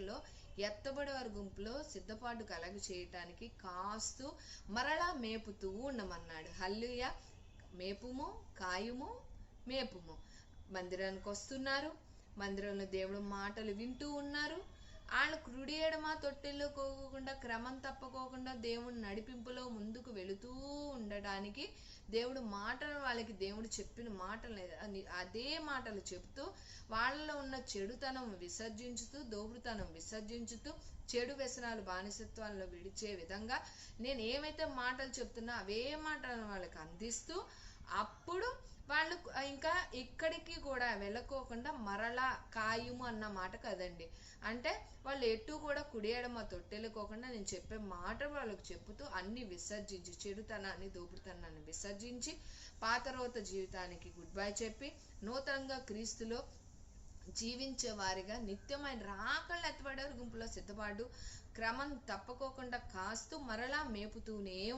లో ఎత్తబడేవారి గుంపులో సిద్ధపాటు కలగ చేయటానికి కాస్తూ మరలా మేపుతూ ఉండమన్నాడు. హల్లుయ మేపుము కాయుము మేపుము. మందిరానికి వస్తున్నారు. మందిరంలో దేవుడు మాటలు వింటూ ఉన్నారు. వాళ్ళు కుడి ఎడమ తొట్టెల్లో కోకుండా క్రమం తప్పకోకుండా దేవుని నడిపింపులో ముందుకు వెళుతూ ఉండటానికి దేవుడు మాటలు వాళ్ళకి దేవుడు చెప్పిన మాటలు అదే మాటలు చెప్తూ వాళ్ళలో ఉన్న చెడుతనం విసర్జించుతూ దోబుడుతనం విసర్జించుతూ చెడు వ్యసనాలు బానిసత్వాల్లో విడిచే విధంగా నేను ఏమైతే మాటలు చెప్తున్నా అవే మాటలను వాళ్ళకి అందిస్తూ అప్పుడు వాళ్ళు ఇంకా ఇక్కడికి కూడా వెళ్ళకోకుండా మరలా కాయము అన్న మాట కదండి. అంటే వాళ్ళు ఎటు కూడా కుడియడమ తొట్టెలుకోకుండా నేను చెప్పే మాట వాళ్ళకి చెప్పుతూ అన్ని విసర్జించి చెడుతనాన్ని దోపుడుతనాన్ని విసర్జించి పాతరోత జీవితానికి గుడ్ బై చెప్పి నూతనంగా క్రీస్తులో జీవించే వారిగా నిత్యమైన రాకళ్ళు ఎత్తబడేవారు గుంపులో సిద్ధపాటు క్రమం తప్పకోకుండా కాస్తూ మరలా మేపుతూనే